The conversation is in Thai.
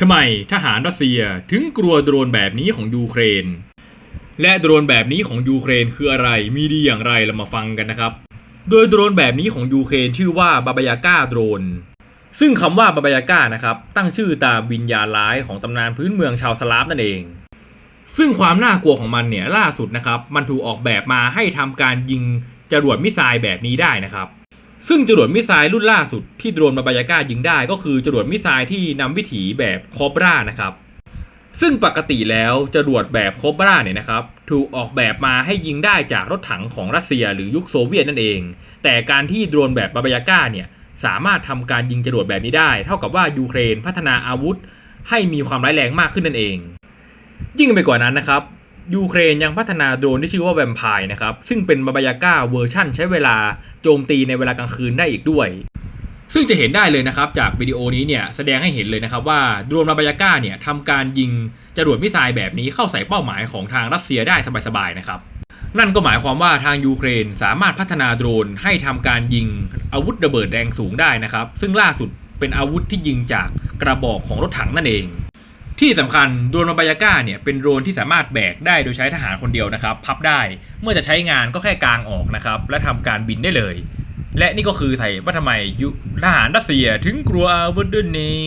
ทำไมทหารรัสเซียถึงกลัวโดรนแบบนี้ของยูเครน และโดรนแบบนี้ของยูเครนคืออะไร มีดีอย่างไรเรามาฟังกันนะครับ โดยโดรนแบบนี้ของยูเครนชื่อว่าบาบายาก้าโดรน ซึ่งคำว่าบาบายาก้านะครับตั้งชื่อตามวิญญาณร้ายของตำนานพื้นเมืองชาวสลาฟนั่นเอง ซึ่งความน่ากลัวของมันเนี่ยล่าสุดนะครับมันถูกออกแบบมาให้ทำการยิงจรวดมิสไซล์แบบนี้ได้นะครับ ซึ่งจรวดมิสไซล์รุ่นล่าสุดที่โดรนบาบายาก้ายิงได้ก็คือจรวดมิสไซล์ที่นำวิถีแบบคอบรานะครับ ซึ่งปกติแล้วจรวดแบบโคบราเนี่ยนะครับ ถูกออกแบบมาให้ยิงได้จากรถถังของรัสเซียหรือยุคโซเวียตนั่นเอง แต่การที่โดรนแบบบาบายาก้าเนี่ยสามารถทำการยิงจรวดแบบนี้ได้ เท่ากับว่ายูเครนพัฒนาอาวุธ ให้มีความร้ายแรงมากขึ้นนั่นเอง ยิ่งไปกว่านั้นนะครับ ยูเครนยังพัฒนาโดรนที่ชื่อว่าแวมไพร์นะครับ ซึ่งเป็นบาบายาก้าเวอร์ชั่นใช้เวลาโจมตีในเวลากลางคืนได้อีกด้วย ซึ่งจะเห็นได้เลยนะครับจากวิดีโอนี้เนี่ยแสดงให้เห็นเลยนะครับว่าโดรนบาบายาก้าเนี่ยทำการยิงจรวดมิสไซล์แบบนี้เข้าใส่เป้าหมายของทางรัสเซียได้สบายๆนะครับนั่นก็หมายความว่าทางยูเครนสามารถพัฒนาโดรนให้ทำการยิงอาวุธระเบิดแรงสูงได้นะครับ ซึ่งล่าสุดเป็นอาวุธที่ยิงจากกระบอกของรถถังนั่นเอง ที่สำคัญโดรนมาบายาก้าเนี่ยเป็นโดรนที่สามารถแบกได้โดยใช้ทหารคนเดียวนะครับ พับได้เมื่อจะใช้งานก็แค่กางออกนะครับ และทำการบินได้เลย และนี่ก็คือไทยว่าทำไมยุทหารรัสเซียถึงกลัวอาวุธรุ่นนี้